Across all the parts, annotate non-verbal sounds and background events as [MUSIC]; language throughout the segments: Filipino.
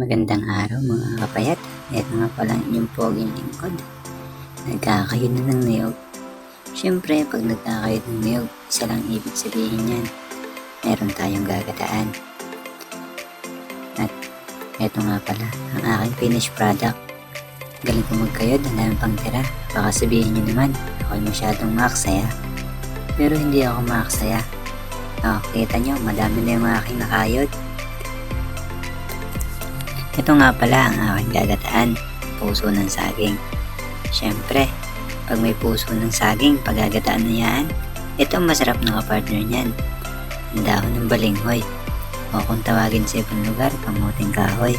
Magandang araw mga kapayat. Ito nga pala inyong poging lingkod. Nagkakayod na ng niyog. Siyempre, pag nagkakayod ng niyog, isa lang ibig sabihin yan. Meron tayong gagataan. At ito nga pala, ang aking finished product. Galing ko magkayod, ang dami pang tira. Baka sabihin nyo naman, ako'y masyadong maaksaya. Pero hindi ako maaksaya. Oh, kita nyo, madami na yung aking nakayod. Ito nga pala ang aking gagataan, puso ng saging. Siyempre, pag may puso ng saging, pagagataan na yan, ito ang masarap na kapartner niyan. Ang dahon ng balinghoy. O kung tawagin sa ibang lugar, kamuting kahoy.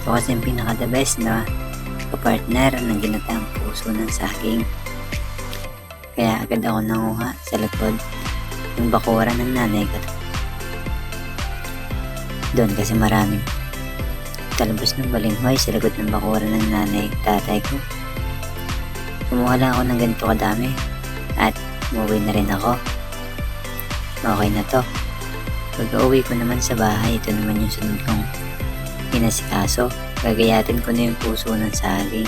Ito kasi yung pinaka the best na kapartner ng ginataang puso ng saging. Kaya agad ako nanguha sa likod yung bakura ng nanay ko. Doon kasi maraming talbos ng balinghoy sa likod ng bakura ng nanay tatay ko. Kumuha lang ako ng ganito kadami at umuwi na rin ako. Okay na to. Pag uwi ko naman sa bahay, ito naman yung sunod kong pinasikaso. Gagayatin ko na yung puso ng saging.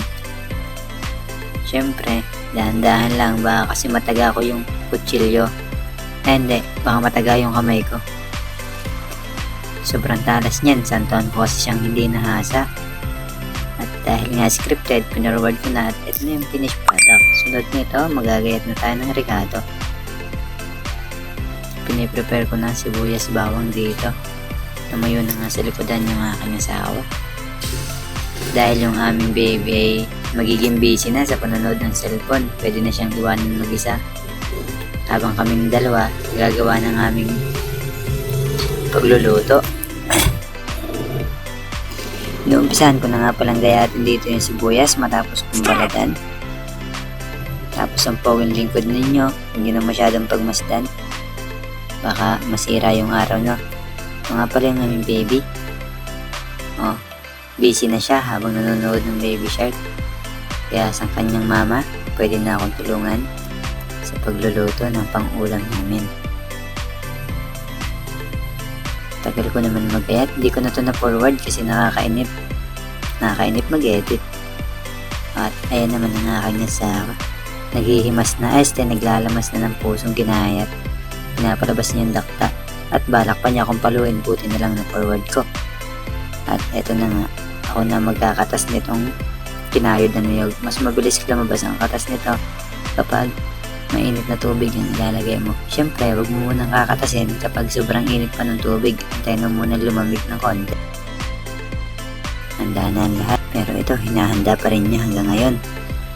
Siyempre, dahan-dahan lang baka kasi mataga ko yung kutsilyo. Eh, hindi, baka mataga yung kamay ko. Sobrang talas niyan, santaon ko kasi siyang hindi nahasa. At dahil nga scripted, pinarward ko na at ito na yung finished product. Sunod nito, magagayat na tayo ng ricado. Piniprepare ko na sibuyas bawang dito. Tumayo na nga sa likodan yung aking asawa. Dahil yung aming baby ay magiging busy na sa panonood ng cellphone, pwede na siyang iwanan mag-isa. Habang kaming dalawa, gagawa ng aming pagluluto. [COUGHS] Inuumpisahan ko na nga palang gayatin dito yung sibuyas matapos kong balatan. Tapos ang pawin lingkod ninyo, hindi na masyadong pagmasdan. Baka masira yung araw no. Ito nga pala yung aming baby. Oh, busy na siya habang nanonood ng baby shark. Kaya sa kanyang mama, pwede na akong tulungan sa pagluluto ng pang-ulam namin. Tagal ko naman mag-edit. Hindi ko na to na-forward kasi nakakainip. Nakakainip mag-edit. At ayan naman ang aking asawa. Naghihimas na este, naglalamas na ng pusong ginayat. Pinapalabas niya yung dakta. At balak pa niya akong paluin, buti na lang na-forward ko. At eto na nga, ako na magkakatas nitong kinayod na niyog. Mas mabilis lumabas ang katas nito kapag mainit na tubig yung ilalagay mo. Siyempre, huwag mo munang kakatasin kapag sobrang init pa ng tubig. Antayin mo muna lumamig ng konti. Handa na ang lahat, pero ito, hinahanda pa rin niya hanggang ngayon.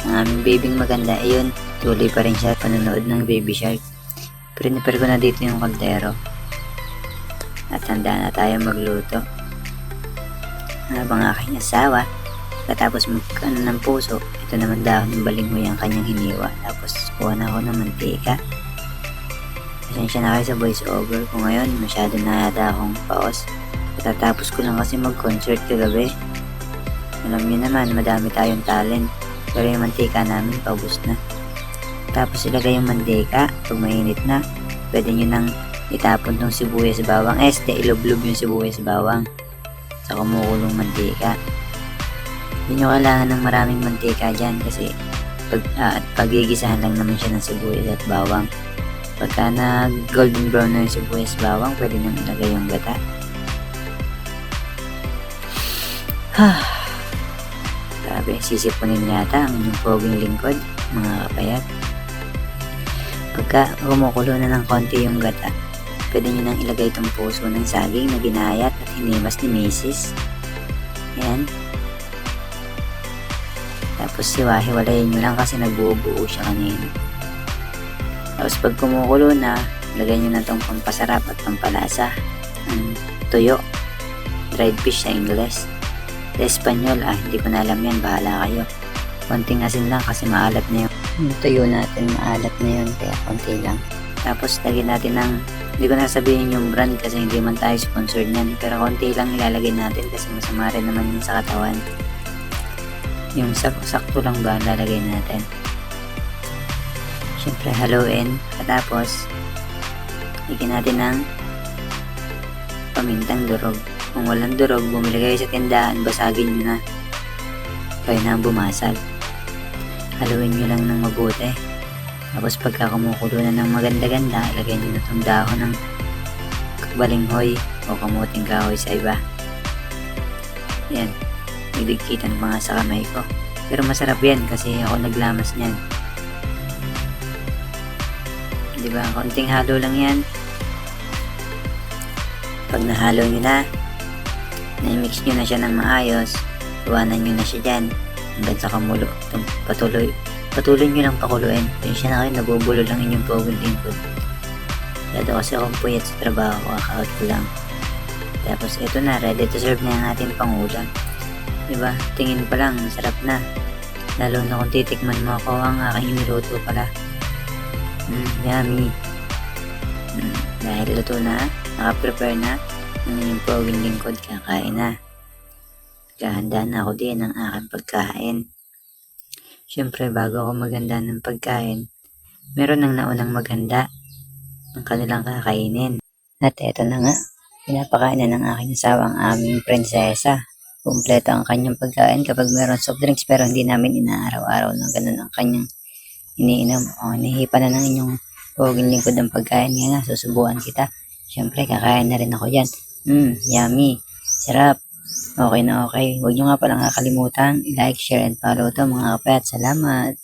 Ang aming babing maganda, ayun, tuloy pa rin siya panonood ng Baby Shark. Prepare ko na dito yung kaldero. At handa na tayo magluto. Habang aking asawa, Katapos magkano ng puso, ito naman dahon ng balinghoy ang kanyang hiniwa. Tapos kuha na ako ng mantika. Pasensya na kayo sa voice over ko ngayon. Masyado na yata akong paos. Katatapos ko lang kasi mag-concert kagabi. Alam niyo naman, madami tayong talent. Pero yung mantika namin, paubos na. Tapos ilagay yung mantika. Pag mainit na, pwede nyo nang itapon tong sibuyas bawang. Este, ilublob yung sibuyas bawang sa kumukulong mantika. Hindi nyo kailangan ng maraming mantika dyan kasi pag, ah, at pagigisahan lang naman siya ng sibuyas at bawang. Pagka na golden brown na yung sibuyas bawang, pwede nang ilagay yung gata. Grabe, sisipunin yata ang inyong poging lingkod, mga kapayat. Pagka kumukulo na ng konti yung gata, pwede nyo nang ilagay itong puso ng saging na ginayat at hinimas ni Mrs. Ayan, tapos siwa-hiwalayin nyo lang kasi nagbuo-buo siya kanina. Tapos pag kumukulo na, lagay nyo na itong pampasarap at pampalasa ng tuyo. Dried fish sa Ingles. Sa Espanyol, ah, hindi ko na alam yan. Bahala kayo. Konting asin lang kasi maalat na yun. Yung tuyo natin, maalat na yun. Kaya konti lang. Tapos lagyan natin ng hindi ko na sabihin yung brand kasi hindi man tayo sponsored niyan. Pero konti lang ilalagay natin kasi masama rin naman yun sa katawan yung sak sakto lang ba lalagay natin syempre haluin katapos lagyan natin ng pamintang durog Kung walang durog, bumili kayo sa tindahan, basagin nyo na. Kayo na bumasag. Haluin nyo lang ng mabuti. Tapos pagka kumukulo na ng maganda-ganda, ilagay nyo na itong dahon ng balinghoy o kamuting kahoy sa iba. Yan. Nagdigkitan pa nga sa kamay ko. Pero masarap yan kasi ako naglamas niyan. Di ba? Konting halo lang yan. Pag nahalo nyo na, na-mix nyo na siya ng maayos, iwanan nyo na siya dyan hanggang sa kamulo. Patuloy, patuloy nyo lang pakuluin. Tensya na kayo, nabubulo lang inyong pogong lingkod. Dado kasi akong puyat sa trabaho, kakaot ko lang. Tapos ito na, ready to serve na ang ating pangulam. Diba? Tingin pa lang, sarap na. Lalo na kung titikman mo ako ang aking niluto pala. Mm, yummy. Mm, dahil luto na, nakaprepare na, ng inyong poging lingkod, kakain na. Kahanda na ako din ng aking pagkain. Siyempre, bago ako maganda ng pagkain, meron nang naunang maganda ng kanilang kakainin. At eto na nga, pinapakain na ng aking asawang aming prinsesa. Kumpleto ang kanyang pagkain kapag meron soft drinks pero hindi namin inaaraw-araw na ganun ang kanyang iniinom. O, nihipa na ng inyong poging lingkod ang pagkain. Nga nga, susubukan kita. Siyempre, kakain na rin ako yan. Mmm, yummy. Sarap. Okay na okay. Huwag nyo nga palang kakalimutan i-like, share, and follow to mga kape at salamat.